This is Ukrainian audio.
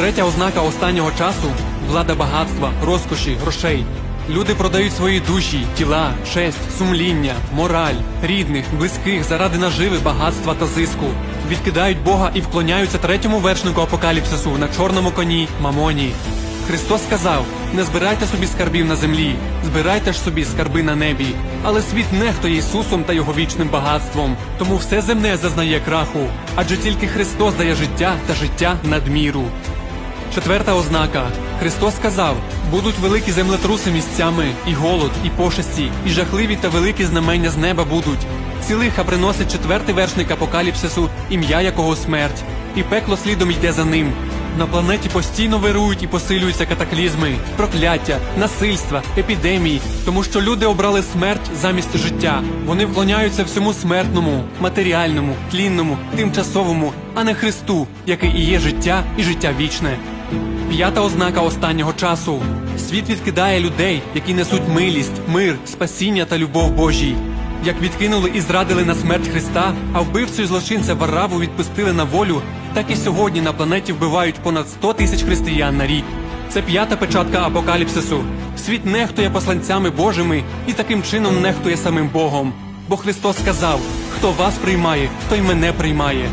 Третя ознака останнього часу влада багатства, розкоші, грошей. Люди продають свої душі, тіла, честь, сумління, мораль, рідних, близьких заради наживи, багатства та зиску. Відкидають Бога і вклоняються третьому вершнику апокаліпсису на чорному коні Мамоні. Христос сказав: не збирайте собі скарбів на землі, збирайте ж собі скарби на небі. Але світ нехтує Ісусом та його вічним багатством, тому все земне зазнає краху, адже тільки Христос дає життя та життя надміру. Четверта ознака. Христос сказав: будуть великі землетруси місцями, і голод, і пошесті, і жахливі та великі знамення з неба будуть. Ці лиха приносить четвертий вершник апокаліпсису, ім'я якого смерть, і пекло слідом йде за ним. На планеті постійно вирують і посилюються катаклізми, прокляття, насильства, епідемії, тому що люди обрали смерть замість життя. Вони вклоняються всьому смертному, матеріальному, тлінному, тимчасовому, а не Христу, який і є життя і життя вічне. П'ята ознака останнього часу. Світ відкидає людей, які несуть милість, мир, спасіння та любов Божій. Як відкинули і зрадили на смерть Христа, а вбивцю і злочинця Вараву відпустили на волю, так і сьогодні на планеті вбивають понад 100 тисяч християн на рік. Це п'ята печатка апокаліпсису. Світ нехтує посланцями Божими і таким чином нехтує самим Богом. Бо Христос сказав: хто вас приймає, той мене приймає.